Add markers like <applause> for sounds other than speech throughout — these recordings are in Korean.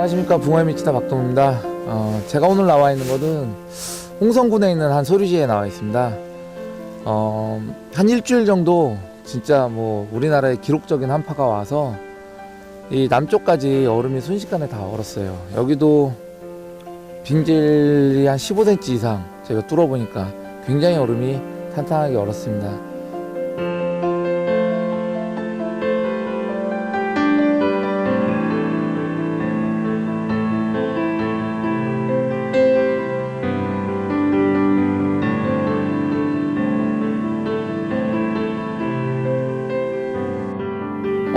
안녕하십니까 붕어의 미치다 박동입니다. 어, 제가 오늘 나와 있는 곳은 홍성군에 있는 한 소류지에 나와 있습니다. 어, 한 일주일 정도 진짜 뭐 우리나라에 기록적인 한파가 와서 이 남쪽까지 얼음이 순식간에 다 얼었어요. 여기도 빙질이 한 15cm 이상 제가 뚫어보니까 굉장히 얼음이 탄탄하게 얼었습니다.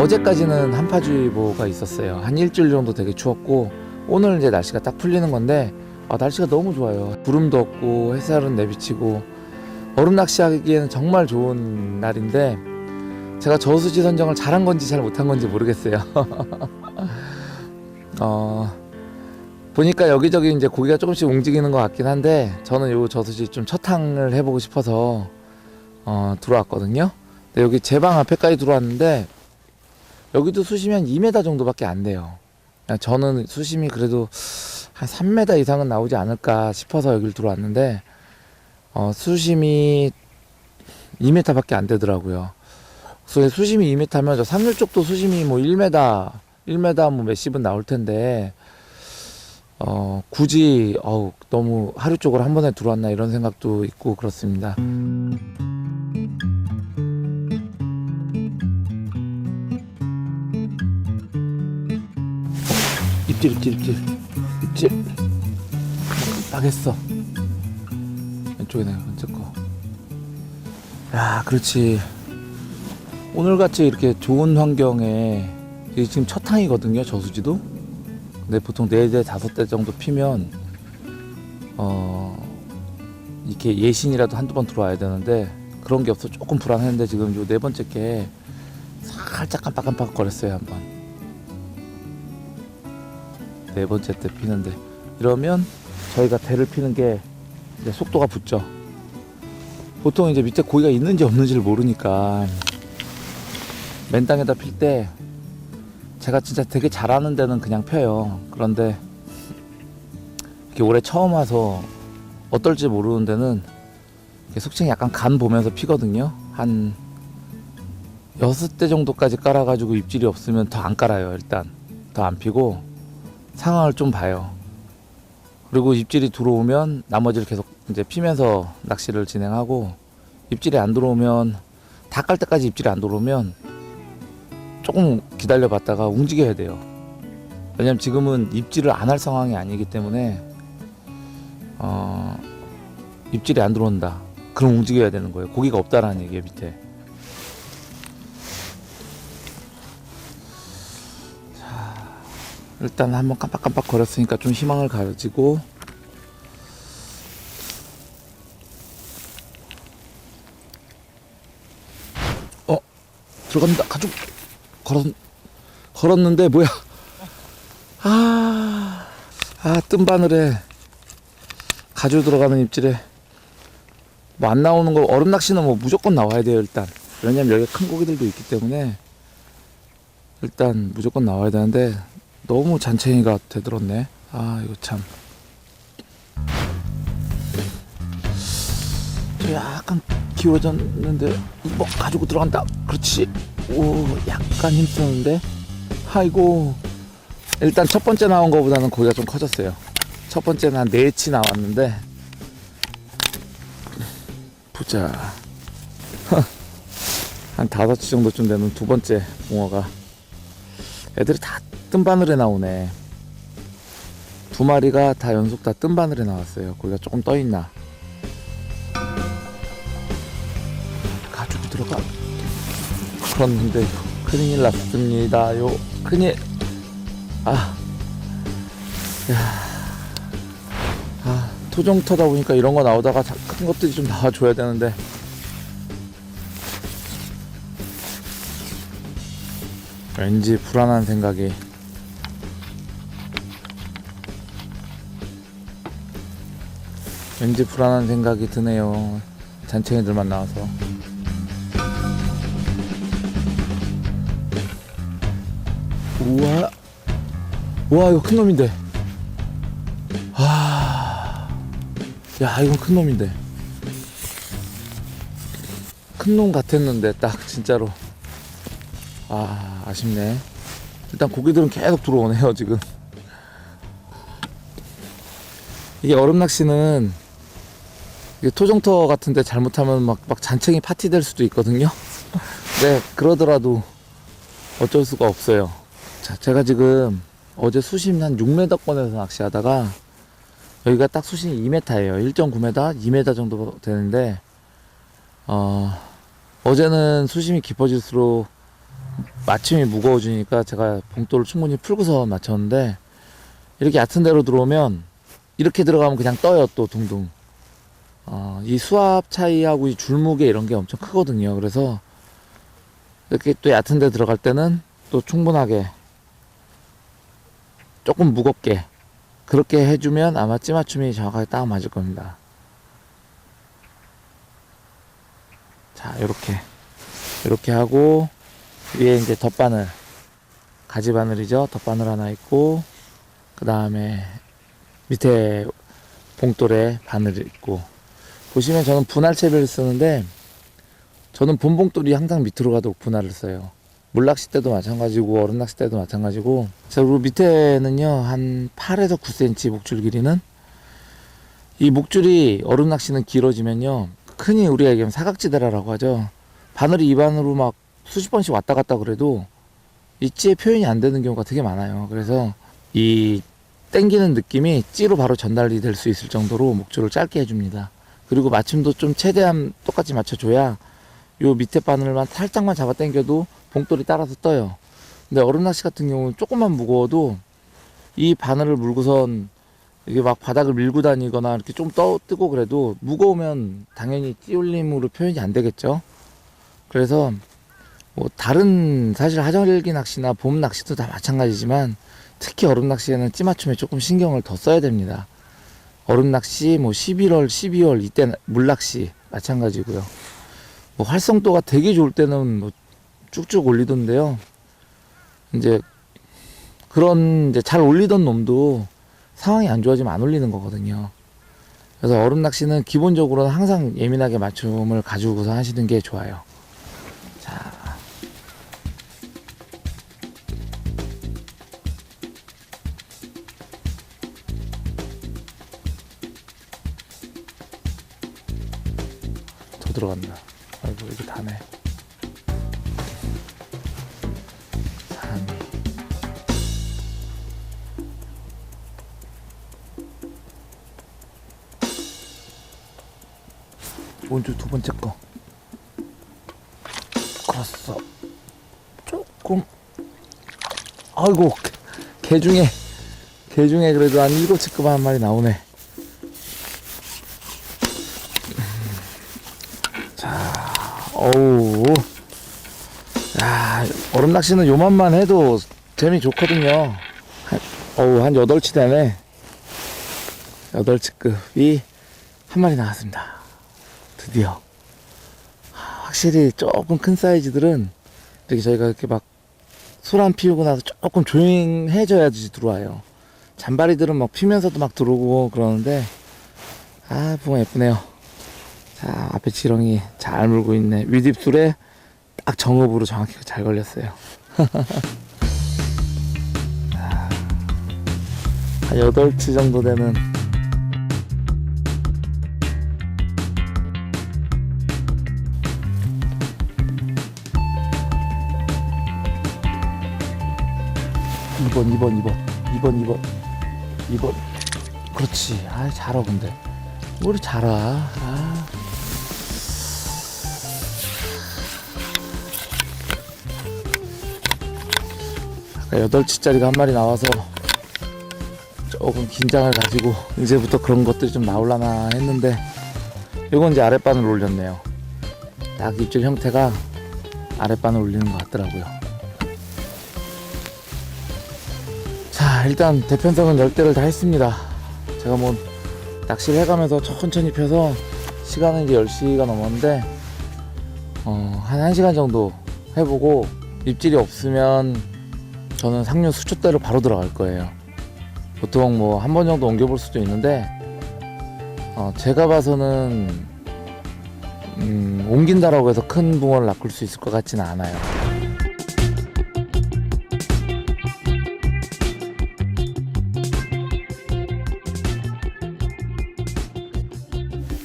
어제까지는 한파주의보가 있었어요. 한 일주일 정도 되게 추웠고 오늘 이제 날씨가 딱 풀리는 건데 아, 날씨가 너무 좋아요. 구름도 없고 햇살은 내비치고 얼음 낚시하기에는 정말 좋은 날인데 제가 저수지 선정을 잘한 건지 잘 못한 건지 모르겠어요. <laughs> 어, 보니까 여기저기 이제 고기가 조금씩 움직이는 것 같긴 한데 저는 요 저수지 좀 첫탕을 해보고 싶어서 어, 들어왔거든요. 여기 제 방 앞에까지 들어왔는데 여기도 수심이 한 2m 정도밖에 안 돼요. 저는 수심이 그래도 한 3m 이상은 나오지 않을까 싶어서 여기를 들어왔는데 어, 수심이 2m밖에 안 되더라고요. 그래서 수심이 2m면 저 삼류 쪽도 수심이 뭐 1m, 1m 뭐 몇십은 나올 텐데 어, 굳이 어우, 너무 하류 쪽으로 한 번에 들어왔나 이런 생각도 있고 그렇습니다. 입질 입질 했어. 왼쪽에 내가 먼저 거야 그렇지. 오늘같이 이렇게 좋은 환경에 지금 첫 탕이거든요 저수지도. 근데 보통 네대 다섯 대 정도 피면 어 이렇게 예신이라도 한두 번 들어와야 되는데 그런 게 없어. 조금 불안했는데 지금 요 네 번째 게 살짝 깜빡깜빡 거렸어요 한번 네 번째 때 피는데 이러면 저희가 대를 피는 게 이제 속도가 붙죠. 보통 이제 밑에 고기가 있는지 없는지를 모르니까 맨 땅에다 필 때 제가 진짜 되게 잘하는 데는 그냥 펴요. 그런데 이렇게 올해 처음 와서 어떨지 모르는 데는 속칭 약간 간 보면서 피거든요. 한 여섯 대 정도까지 깔아가지고 입질이 없으면 더 안 깔아요. 일단 더 안 피고 상황을 좀 봐요. 그리고 입질이 들어오면 나머지를 계속 이제 피면서 낚시를 진행하고 입질이 안 들어오면 다 깔 때까지 입질이 안 들어오면 조금 기다려 봤다가 움직여야 돼요. 왜냐면 지금은 입질을 안 할 상황이 아니기 때문에 어, 입질이 안 들어온다. 그럼 움직여야 되는 거예요. 고기가 없다라는 얘기예요 밑에. 일단 한번 깜빡깜빡 거렸으니까 좀 희망을 가지고. 어 들어간다. 가죽 걸었 걸었는데 뭐야? 아아 뜬 바늘에 가죽 들어가는 입질에 뭐 안 나오는 거 얼음 낚시는 뭐 무조건 나와야 돼요 일단. 왜냐면 여기 큰 고기들도 있기 때문에 일단 무조건 나와야 되는데 너무 잔챙이가 되들었네. 아 이거 참. 저 약간 기울어졌는데 뭐 가지고 들어간다. 그렇지. 오 약간 힘쓰는데. 아이고. 일단 첫 번째 나온 거보다는 고기가 좀 커졌어요. 첫 번째는 한 네치 나왔는데. 보자. <laughs> 한 다섯 치 정도쯤 되는 두 번째 붕어가. 애들이 다 뜬 바늘에 나오네. 두 마리가 다 연속 다 뜬 바늘에 나왔어요. 거기가 조금 떠 있나. 가죽이 들어가. 그렇는데 큰일 났습니다 요. 큰일. 아, 야, 아 토종 터다 보니까 이런 거 나오다가 자- 큰 것들이 좀 나와줘야 되는데. 왠지 불안한 생각이 왠지 불안한 생각이 드네요. 잔챙이들만 나와서. 우와. 와 이거 큰 놈인데 아, 야 이건 큰 놈인데 큰 놈 같았는데 딱 진짜로 아 아쉽네 일단 고기들은 계속 들어오네요 지금 이게 얼음 낚시는 토종터 같은데 잘못하면 막, 막 잔챙이 파티 될 수도 있거든요. 네 그러더라도 어쩔 수가 없어요. 자 제가 지금 어제 수심 한 6m권에서 낚시하다가 여기가 딱 수심이 2m예요. 1.9m 2m 정도 되는데 어 어제는 수심이 깊어질수록 마침이 무거워지니까 제가 봉돌을 충분히 풀고서 맞췄는데 이렇게 얕은 데로 들어오면 이렇게 들어가면 그냥 떠요 또 둥둥 어, 이 수압 차이하고 이 줄무게 이런 게 엄청 크거든요. 그래서 이렇게 또 얕은 데 들어갈 때는 또 충분하게 조금 무겁게 그렇게 해주면 아마 찌맞춤이 정확하게 딱 맞을 겁니다. 자 이렇게. 이렇게 하고 위에 이제 덧바늘. 가지 바늘이죠? 덧바늘 하나 있고 그 다음에 밑에 봉돌에 바늘 있고 보시면 저는 분할 채비를 쓰는데 저는 본봉돌이 항상 밑으로 가도록 분할을 써요. 물낚시 때도 마찬가지고 얼음 낚시 때도 마찬가지고. 자 그리고 밑에는요 한 8에서 9cm 목줄 길이는 이 목줄이 얼음 낚시는 길어지면요 흔히 우리가 얘기하면 사각지대라고 하죠. 바늘이 입안으로 막 수십 번씩 왔다 갔다 그래도 이 찌의 표현이 안 되는 경우가 되게 많아요. 그래서 이 땡기는 느낌이 찌로 바로 전달이 될 수 있을 정도로 목줄을 짧게 해줍니다 그리고 마침도 좀 최대한 똑같이 맞춰줘야 요 밑에 바늘만 살짝만 잡아 당겨도 봉돌이 따라서 떠요. 근데 얼음 낚시 같은 경우는 조금만 무거워도 이 바늘을 물고선 이게 막 바닥을 밀고 다니거나 이렇게 좀 떠 뜨고 그래도 무거우면 당연히 찌올림으로 표현이 안 되겠죠. 그래서 뭐 다른 사실 하정일기 낚시나 봄 낚시도 다 마찬가지지만 특히 얼음 낚시에는 찌맞춤에 조금 신경을 더 써야 됩니다. 얼음 낚시 뭐 11월, 12월 이때 물낚시 마찬가지고요. 뭐 활성도가 되게 좋을 때는 뭐 쭉쭉 올리던데요. 이제 그런 이제 잘 올리던 놈도 상황이 안 좋아지면 안 올리는 거거든요. 그래서 얼음 낚시는 기본적으로는 항상 예민하게 맞춤을 가지고서 하시는 게 좋아요. 자. 더 들어간다. 아이고, 이게 다네. 3, 오른쪽 두 번째 거. 컸어. 조금. 아이고, 개 중에, 개 중에 그래도 한 일곱 치급 한 마리 나오네. 어우. 야, 얼음 낚시는 요만만 해도 재미 좋거든요. 한, 어우, 한 8치 되네. 8치급이 한 마리 나왔습니다. 드디어. 하, 확실히 조금 큰 사이즈들은 이렇게 저희가 이렇게 막술안 피우고 나서 조금 조용해져야지 들어와요. 잔바리들은 막 피면서도 막 들어오고 그러는데, 아, 붕어 예쁘네요. 자, 앞에 지렁이 잘 물고 있네. 윗입술에 딱 정읍으로 정확히 잘 걸렸어요. <laughs> 아, 한 8치 정도 되는. 이번 이번 이번 이번 이번 이번. 그렇지. 아 잘하 근데. 우리 잘하 아. 아까 8치짜리가 한 마리 나와서 조금 긴장을 가지고 이제부터 그런 것들이 좀 나올라나 했는데 이건 이제 아랫바늘 올렸네요. 딱 입질 형태가 아랫바늘 올리는 것 같더라고요. 자 일단 대편성은 열대를 다 했습니다. 제가 뭐 낚시를 해가면서 천천히 펴서 시간은 이제 10시가 넘었는데 어, 한 1시간 정도 해보고 입질이 없으면 저는 상류 수초대로 바로 들어갈 거예요 보통 뭐 한 번 정도 옮겨볼 수도 있는데 어, 제가 봐서는 음, 옮긴다라고 해서 큰 붕어를 낚을 수 있을 것 같지는 않아요.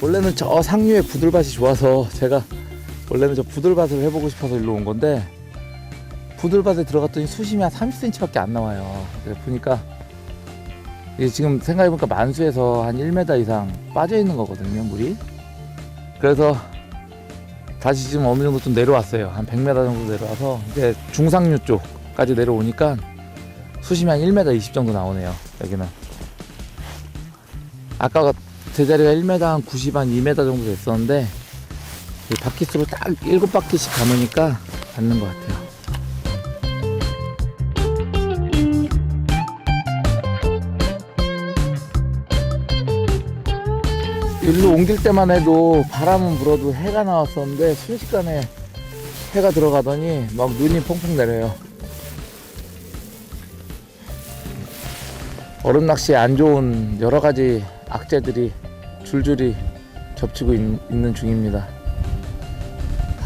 원래는 저 상류에 부들밭이 좋아서 제가 원래는 저 부들밭을 해보고 싶어서 일로 온 건데 부들밭에 들어갔더니 수심이 한 30cm밖에 안 나와요. 보니까 지금 생각해보니까 만수에서 한 1m 이상 빠져 있는 거거든요, 물이. 그래서 다시 지금 어느 정도 좀 내려왔어요. 한 100m 정도 내려와서 이제 중상류 쪽까지 내려오니까 수심이 한 1m 20 정도 나오네요, 여기는. 아까 제자리가 1m 한 90, 한 2m 정도 됐었는데 이 바퀴수로 딱 7바퀴씩 감으니까 닿는 것 같아요. 일로 옮길 때만 해도 바람은 불어도 해가 나왔었는데 순식간에 해가 들어가더니 막 눈이 펑펑 내려요. 얼음 낚시에 안 좋은 여러 가지 악재들이 줄줄이 겹치고 있, 는 중입니다.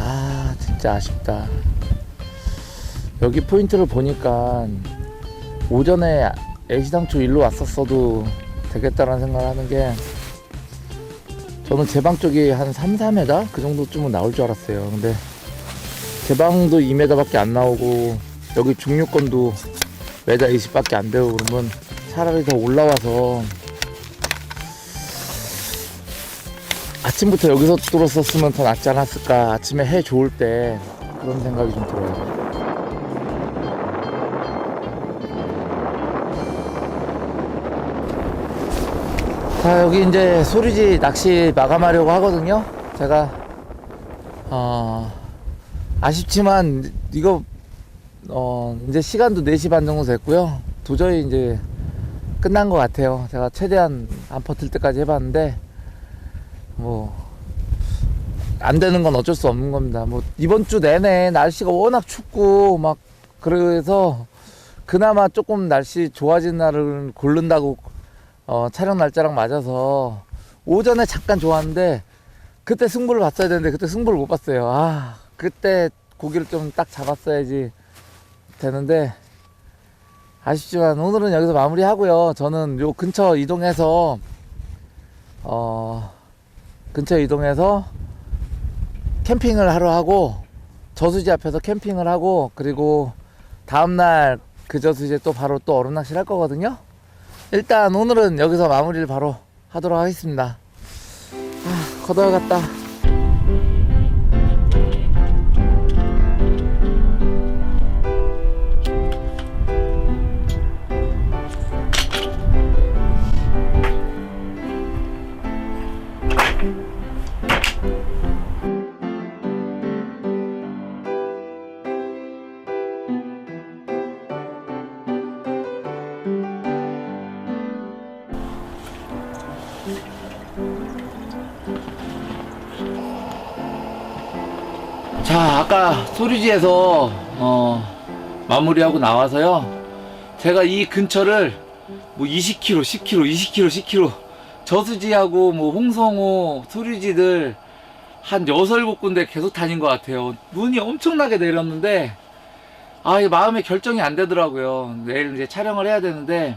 아, 진짜 아쉽다. 여기 포인트를 보니까 오전에 애시당초 일로 왔었어도 되겠다라는 생각을 하는 게 저는 제 방 쪽이 한 3, 4m? 그 정도쯤은 나올 줄 알았어요. 근데 제 방도 2m밖에 안 나오고 여기 중류권도 메다 20밖에 안 되고 그러면 차라리 더 올라와서 아침부터 여기서 뚫었었으면 더 낫지 않았을까 아침에 해 좋을 때 그런 생각이 좀 들어요 자 여기 이제 소리지 낚시 마감하려고 하거든요. 제가 어 아쉽지만 이거 어 이제 시간도 4시 반 정도 됐고요. 도저히 이제 끝난 것 같아요. 제가 최대한 안 버틸 때까지 해봤는데 뭐 안 되는 건 어쩔 수 없는 겁니다. 뭐 이번 주 내내 날씨가 워낙 춥고 막 그래서 그나마 조금 날씨 좋아진 날을 고른다고 어, 촬영 날짜랑 맞아서 오전에 잠깐 좋았는데 그때 승부를 봤어야 되는데 그때 승부를 못 봤어요. 아 그때 고기를 좀 딱 잡았어야지 되는데 아쉽지만 오늘은 여기서 마무리하고요. 저는 요 근처 이동해서 어 근처 이동해서 캠핑을 하러 하고 저수지 앞에서 캠핑을 하고 그리고 다음날 그 저수지에 또 바로 또 얼음 낚시를 할 거거든요. 일단 오늘은 여기서 마무리를 바로 하도록 하겠습니다. 아, 걷어야겠다. 자, 아까 소리지에서 어, 마무리하고 나와서요. 제가 이 근처를 뭐 20km, 10km, 20km, 10km 저수지하고 뭐 홍성호, 소리지들 한 여섯 일곱 군데 계속 다닌 것 같아요. 눈이 엄청나게 내렸는데 아, 이 마음의 결정이 안 되더라고요. 내일 이제 촬영을 해야 되는데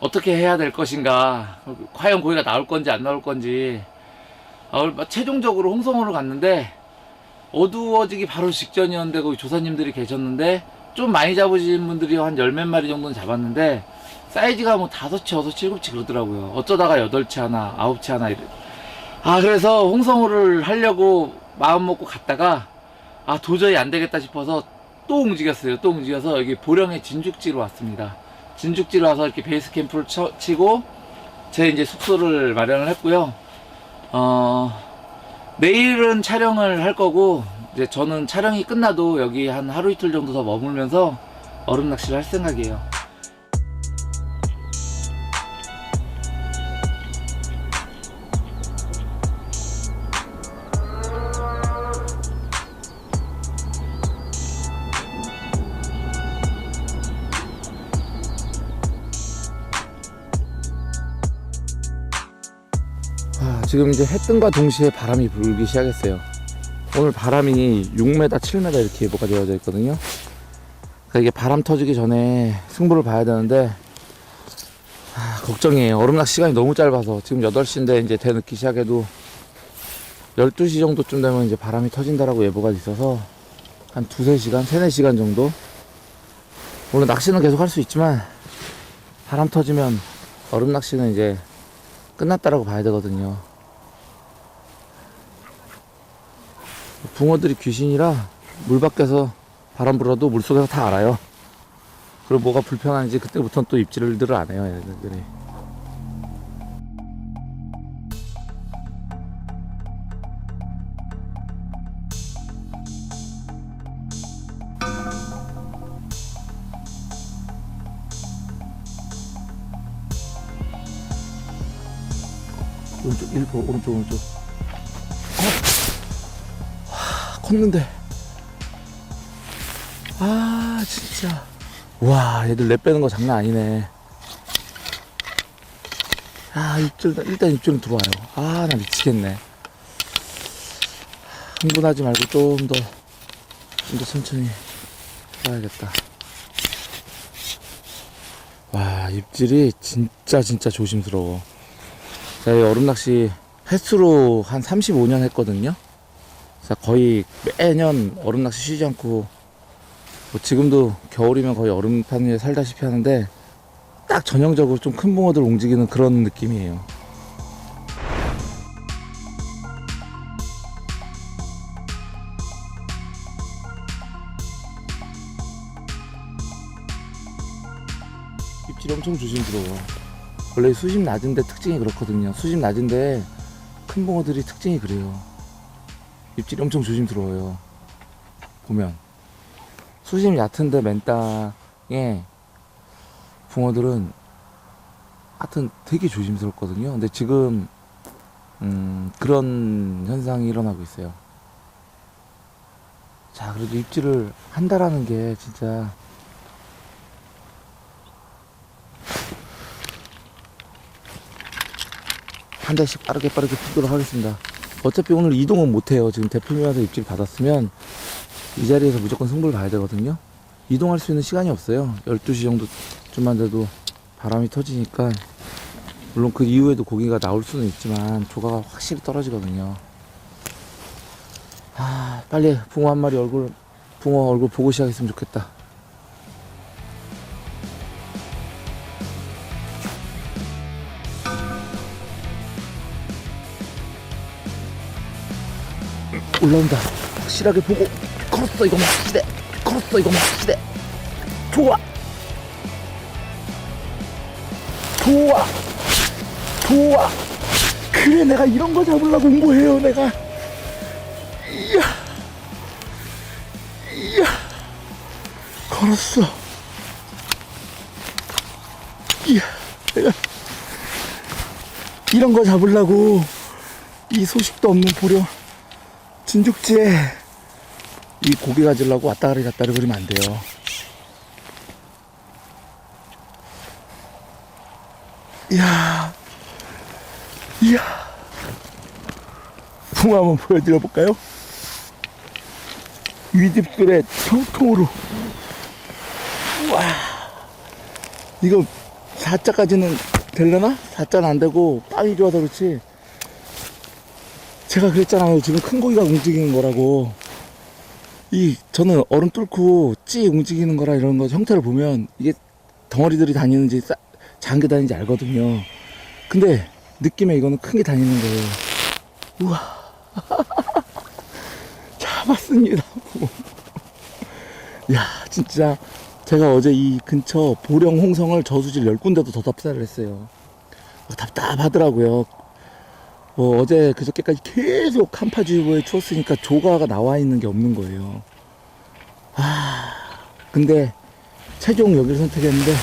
어떻게 해야 될 것인가, 과연 고기가 나올 건지 안 나올 건지. 아, 최종적으로 홍성호를 갔는데 어두워지기 바로 직전이었는데 거기 조사님들이 계셨는데 좀 많이 잡으신 분들이 한 열 몇 마리 정도는 잡았는데 사이즈가 뭐 다섯 치, 여섯 치, 일곱 치 그러더라고요. 어쩌다가 여덟 치 하나, 아홉 치 하나 이래. 아 그래서 홍성호를 하려고 마음 먹고 갔다가 아 도저히 안 되겠다 싶어서 또 움직였어요. 또 움직여서 여기 보령의 진죽지로 왔습니다. 진죽지로 와서 이렇게 베이스 캠프를 쳐, 치고 제 이제 숙소를 마련을 했고요. 어 내일은 촬영을 할 거고 이제 저는 촬영이 끝나도 여기 한 하루 이틀 정도 더 머물면서 얼음 낚시를 할 생각이에요. 지금 이제 해 뜬과 동시에 바람이 불기 시작했어요. 오늘 바람이 6m, 7m 이렇게 예보가 되어져 있거든요. 그러니까 이게 바람 터지기 전에 승부를 봐야 되는데 아, 걱정이에요. 얼음낚 시간이 너무 짧아서 지금 8시인데 이제 대 늦기 시작해도 12시 정도쯤 되면 이제 바람이 터진다라고 예보가 있어서 한 두세 시간, 세네 시간 정도 물론 낚시는 계속 할 수 있지만 바람 터지면 얼음 낚시는 이제 끝났다라고 봐야 되거든요. 붕어들이 귀신이라 물 밖에서 바람 불어도 물 속에서 다 알아요. 그리고 뭐가 불편한지 그때부터는 또 입질들을 안 해요, 얘네들이. 오른쪽 1번 오른쪽 오른쪽 컸는데. 아 진짜. 와 얘들 내 빼는 거 장난 아니네. 아 입질 일단 입질은 들어와요. 아 나 미치겠네. 흥분하지 말고 좀더좀더 천천히 봐야겠다. 와 입질이 진짜 진짜 조심스러워. 저희 얼음낚시 횟수로 한 35년 했거든요. 거의 매년 얼음 낚시 쉬지 않고 뭐 지금도 겨울이면 거의 얼음판 위에 살다시피 하는데 딱 전형적으로 좀 큰 붕어들 움직이는 그런 느낌이에요. 입질이 엄청 조심스러워. 원래 수심 낮은데 특징이 그렇거든요. 수심 낮은데 큰 붕어들이 특징이 그래요. 입질이 엄청 조심스러워요. 보면 수심이 얕은데 맨 땅에 붕어들은 하여튼 되게 조심스럽거든요. 근데 지금 음, 그런 현상이 일어나고 있어요. 자, 그래도 입질을 한다라는 게 진짜 한 대씩 빠르게 빠르게 풀도록 하겠습니다. 어차피 오늘 이동은 못해요. 지금 대표님한테 입질 받았으면 이 자리에서 무조건 승부를 봐야 되거든요. 이동할 수 있는 시간이 없어요. 12시 정도쯤만 돼도 바람이 터지니까 물론 그 이후에도 고기가 나올 수는 있지만 조가가 확실히 떨어지거든요. 아, 빨리 붕어 한 마리 얼굴, 붕어 얼굴 보고 시작했으면 좋겠다. 올라온다. 확실하게 보고 걸었어 이거 막히대. 걸었어 이거 막히대. 좋아. 좋아. 좋아. 그래 내가 이런 거 잡으려고 온 거예요 내가. 이야. 이야. 걸었어. 이야. 내가 이런 거 잡으려고 이 소식도 없는 보령 진죽지에 이 고기 가지려고 왔다가리 갔다리 그러면 안 돼요. 이야, 이야. 붕어 한번 보여드려 볼까요? 위집들의 통통으로. 우와. 이거 4자까지는 되려나? 4자는 안 되고 빵이 좋아서 그렇지. 제가 그랬잖아요. 지금 큰 고기가 움직이는 거라고. 이 저는 얼음 뚫고 찌 움직이는 거라 이런 거 형태를 보면 이게 덩어리들이 다니는지 싸, 작은 게 다니는지 알거든요. 근데 느낌에 이거는 큰 게 다니는 거예요. 우와. <laughs> 잡았습니다. <laughs> 야, 진짜 제가 어제 이 근처 보령 홍성을 저수질 10군데도 더 답사를 했어요. 어, 답답하더라고요. 뭐 어제 그저께까지 계속 한파주의보에 추웠으니까 조가가 나와 있는 게 없는 거예요. 아, 근데 최종 여기를 선택했는데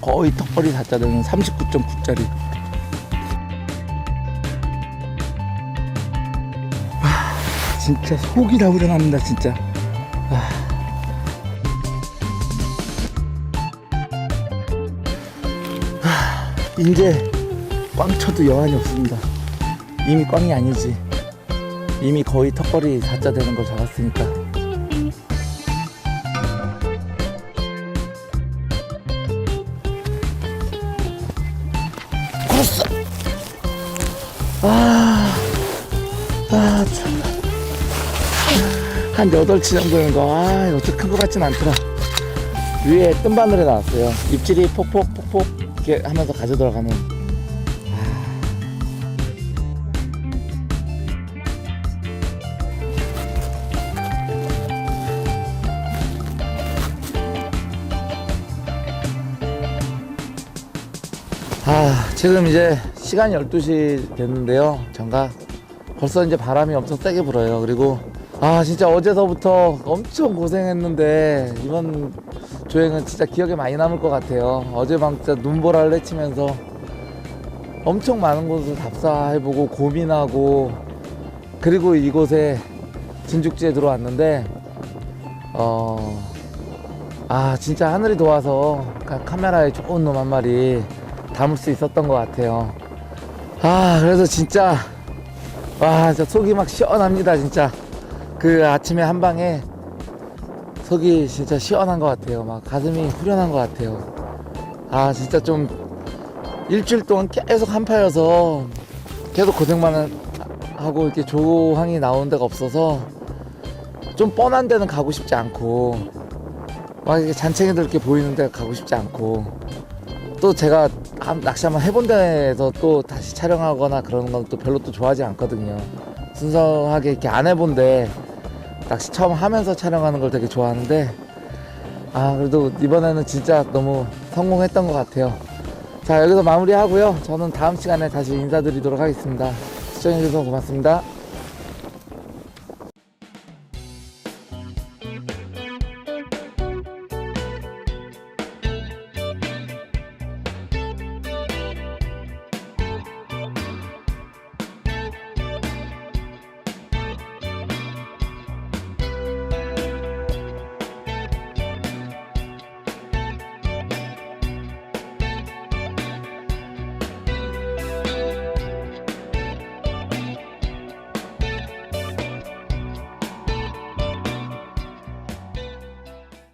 거의 턱걸이 다 짜되는 39.9짜리. 진짜 속이 다 우려납니다, 진짜. 이제 꽝 쳐도 여한이 없습니다. 이미 꽝이 아니지. 이미 거의 턱걸이 4자 되는 걸 잡았으니까. 코스! 아, 아, 참. 한 8치 정도 되는 거. 아, 이거 어떻게 큰거 같진 않더라. 위에 뜬바늘에 나왔어요. 입질이 폭폭 폭폭 이렇게 하면서 가져 들어가는. 아, 지금 이제 시간이 12시 됐는데요. 장가 벌써 이제 바람이 엄청 세게 불어요. 그리고 아, 진짜 어제서부터 엄청 고생했는데 이번 조행은 진짜 기억에 많이 남을 것 같아요. 어제 밤 진짜 눈보라를 내치면서 엄청 많은 곳을 답사해보고 고민하고 그리고 이곳에 진죽지에 들어왔는데 어, 아 진짜 하늘이 도와서 카- 카메라에 좋은 놈 한 마리 담을 수 있었던 것 같아요. 아 그래서 진짜 와 진짜 속이 막 시원합니다 진짜 그 아침에 한 방에 속이 진짜 시원한 것 같아요. 막 가슴이 후련한 것 같아요. 아 진짜 좀 일주일 동안 계속 한파여서 계속 고생만 하고 이렇게 조항이 나오는 데가 없어서 좀 뻔한 데는 가고 싶지 않고 막 이렇게 잔챙이들 이렇게 보이는 데 가고 싶지 않고 또 제가 한- 낚시 한번 해본 데에서 또 다시 촬영하거나 그러는 건또 별로 또 좋아하지 않거든요. 순수하게 이렇게 안 해본 데 낚시 처음 하면서 촬영하는 걸 되게 좋아하는데 아 그래도 이번에는 진짜 너무 성공했던 것 같아요. 자 여기서 마무리하고요. 저는 다음 시간에 다시 인사드리도록 하겠습니다. 시청해주셔서 고맙습니다.